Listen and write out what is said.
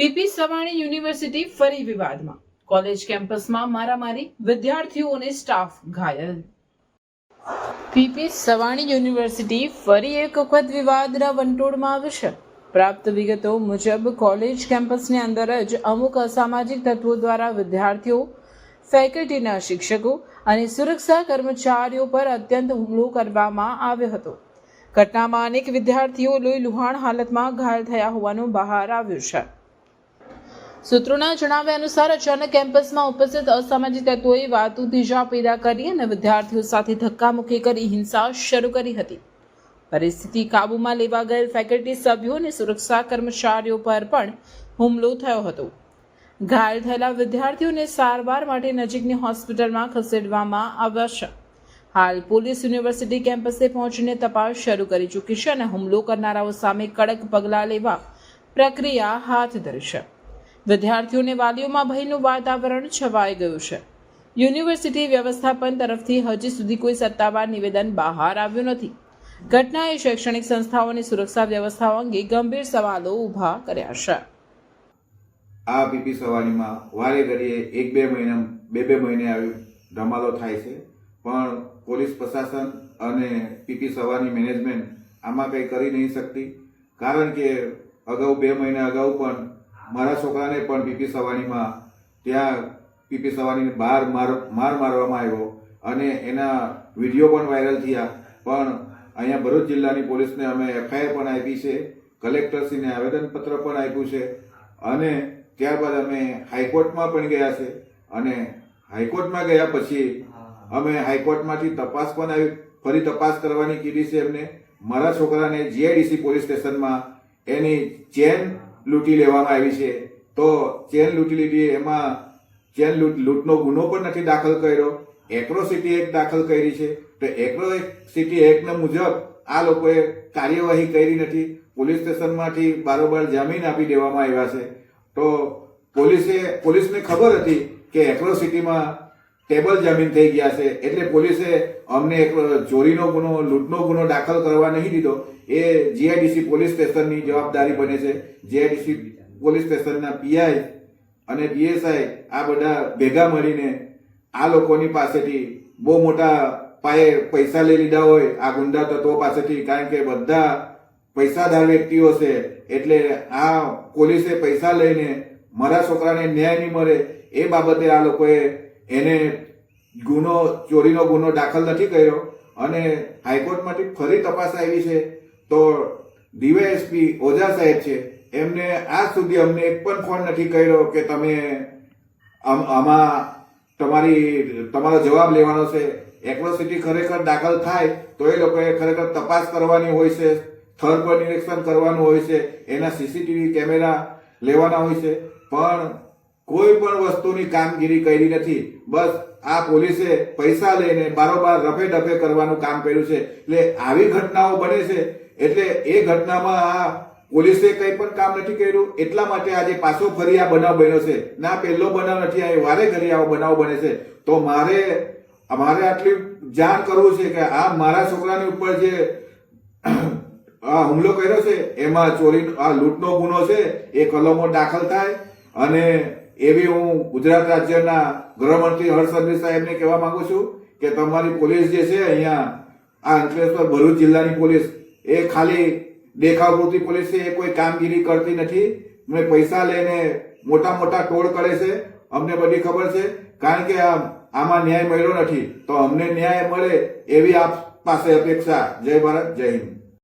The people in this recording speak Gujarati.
પીપી સવાણી યુનિવર્સિટી ફરી વિવાદમાં. કોલેજ કેમ્પસમાં મારામારી, વિદ્યાર્થીઓને સ્ટાફ ઘાયલ. પીપી સવાણી યુનિવર્સિટી ફરી એક વખત વિવાદના વંટોળમાં આવી છે. પ્રાપ્ત વિગતો મુજબ, કોલેજ કેમ્પસની અંદર જ અમુક અસામાજિક તત્વો દ્વારા વિદ્યાર્થીઓ, ફેકલ્ટીના શિક્ષકો અને સુરક્ષા કર્મચારીઓ પર અત્યંત હુમલો કરવામાં આવ્યો હતો. ઘટનામાં અનેક વિદ્યાર્થીઓ લોહી લુહાણ હાલતમાં ઘાયલ થયા હોવાનું બહાર આવ્યું છે. સૂત્રોના જણાવ્યા અનુસાર અચાનક કેમ્પસમાં ઉપસ્થિત અસામાજિક તત્વોએ વાતુ ધીજા પેદા કરી અને વિદ્યાર્થીઓ સાથે ધક્કામુક્કી કરી હિંસા શરૂ કરી હતી. પરિસ્થિતિ કાબૂમાં લેવા ગયેલ ફેકલ્ટી સભ્યો અને સુરક્ષા કર્મચારીઓ પર પણ હુમલો થયો હતો. ઘાયલ થયેલા વિદ્યાર્થીઓને સારવાર માટે નજીકની હોસ્પિટલમાં ખસેડવામાં આવ્યા છે. હાલ પોલીસ યુનિવર્સિટી કેમ્પસે પહોંચીને તપાસ શરૂ કરી ચૂકી છે અને હુમલો કરનારાઓ સામે કડક પગલાં લેવા પ્રક્રિયા હાથ ધરી છે. વિદ્યાર્થીઓને વાલીઓમાં ભયનું વાતાવરણ છવાઈ ગયું છે. યુનિવર્સિટી વ્યવસ્થાપન તરફથી હજી સુધી કોઈ સત્તાવાર નિવેદન બહાર આવ્યું નથી. ઘટનાએ શૈક્ષણિક સંસ્થાઓની સુરક્ષા વ્યવસ્થાઓ અંગે ગંભીર સવાલો ઊભા કર્યા છે. આ પીપી સવારીમાં વારે ઘડીએ એક બે મહિના, બે બે મહિને આવી ધમાલો થાય છે. પણ પોલીસ પ્રશાસન અને પીપી સવારની મેનેજમેન્ટ આમાં કંઈ કરી નહીં શકતી. કારણ કે અગાઉ બે મહિના અગાઉ પણ મારા છોકરાને પણ પીપી સવાણીમાં ત્યાં પીપી સવારીની બહાર માર માર મારવામાં આવ્યો અને એના વીડિયો પણ વાયરલ થયા. પણ અહીંયા ભરૂચ જિલ્લાની પોલીસને અમે એફઆઈઆર પણ આપી છે, કલેક્ટરશ્રીને આવેદનપત્ર પણ આપ્યું છે અને ત્યારબાદ અમે હાઈકોર્ટમાં પણ ગયા છે અને હાઈકોર્ટમાં ગયા પછી અમે હાઈકોર્ટમાંથી તપાસ પણ આવી, ફરી તપાસ કરવાની કીધી છે એમને. મારા છોકરાને જીઆઈડીસી પોલીસ સ્ટેશનમાં એની ચેન લૂંટી લેવામાં આવી છે. તો ચેન લૂંટી લીધી, એમાં ચેન લૂંટ, લૂંટનો ગુનો પણ નથી દાખલ કર્યો. એક્રોસિટી એક્ટ દાખલ કરી છે. તો એક્રોસિટી એક્ટના મુજબ આ લોકોએ કાર્યવાહી કરી નથી. પોલીસ સ્ટેશનમાંથી બારોબાર જામીન આપી દેવામાં આવ્યા છે. તો પોલીસે, પોલીસને ખબર હતી કે એક્રોસિટીમાં ટેબલ જામીન થઈ ગયા છે. એટલે પોલીસે અમને એક ચોરીનો ગુનો, લૂંટનો ગુનો દાખલ કરવા નહીં દીધો. એ જીઆઈડીસી પોલીસ સ્ટેશનની જવાબદારી બને છે. જીઆઈડીસી પોલીસ સ્ટેશનના પીઆઈ અને પીએસઆઈ આ બધા ભેગા મળીને આ લોકોની પાસેથી બહુ મોટા પાયે પૈસા લઈ લીધા હોય આ ગુંડા તત્વો પાસેથી, કારણ કે બધા પૈસાદાર વ્યક્તિઓ છે. એટલે આ પોલીસે પૈસા લઈને મારા છોકરાને ન્યાય નહીં મળે એ બાબતે આ લોકોએ એને ગુનો, ચોરીનો ગુનો દાખલ નથી કર્યો અને હાઈકોર્ટમાંથી ફરી તપાસ આવી છે તો ડીવાયએસપી ઓઝા સાહેબ છે, એમને આજ સુધી અમને એક પણ ફોન નથી કર્યો કે તમે આમ- તમારી, તમારો જવાબ લેવાનો છે. એક્રોસિટી ખરેખર દાખલ થાય તો એ લોકોએ ખરેખર તપાસ કરવાની હોય છે સ્થળ પર નિરીક્ષણ કરવાનું હોય છે, એના સીસીટીવી કેમેરા લેવાના હોય છે. પણ કોઈ પણ વસ્તુની કામગીરી કરી નથી. બસ આ પોલીસે પૈસા લઈને બારોબાર રફે ડફે કરવાનું કામ કર્યું છે. એટલે આવી ઘટનાઓ બને છે. એટલે એ ઘટનામાં આ પોલીસે કંઈ પણ કામ નથી કર્યું. એટલા માટે આજે પાછો ફરી આ બનાવ બન્યો છે. ના, પહેલો બનાવ નથી, આ વારે ઘડી આવો બનાવ બને છે. તો મારે મારે આટલી જાણ કરવું છે કે આ મારા છોકરાની ઉપર જે આ હુમલો કર્યો છે, એમાં ચોરી, આ લૂંટનો ગુનો છે, એ કલમો દાખલ થાય અને એવી હું ગુજરાત રાજ્યના ગૃહમંત્રી હર્ષ સાહેબને કહેવા માંગુ છું કે તમારી પોલીસ જે છે અહીંયા આ અંકલેશ્વર ભરૂચ જિલ્લાની પોલીસ, એ ખાલી દેખાવ પૂરતી પોલીસ છે, એ કોઈ કામગીરી કરતી નથી. ને પૈસા લઈને મોટા મોટા ટોળ કરે છે. અમને બધી ખબર છે. કારણ કે આમાં ન્યાય મળ્યો નથી. તો અમને ન્યાય મળે એવી આપ પાસે અપેક્ષા. જય ભારત, જય હિન્દ.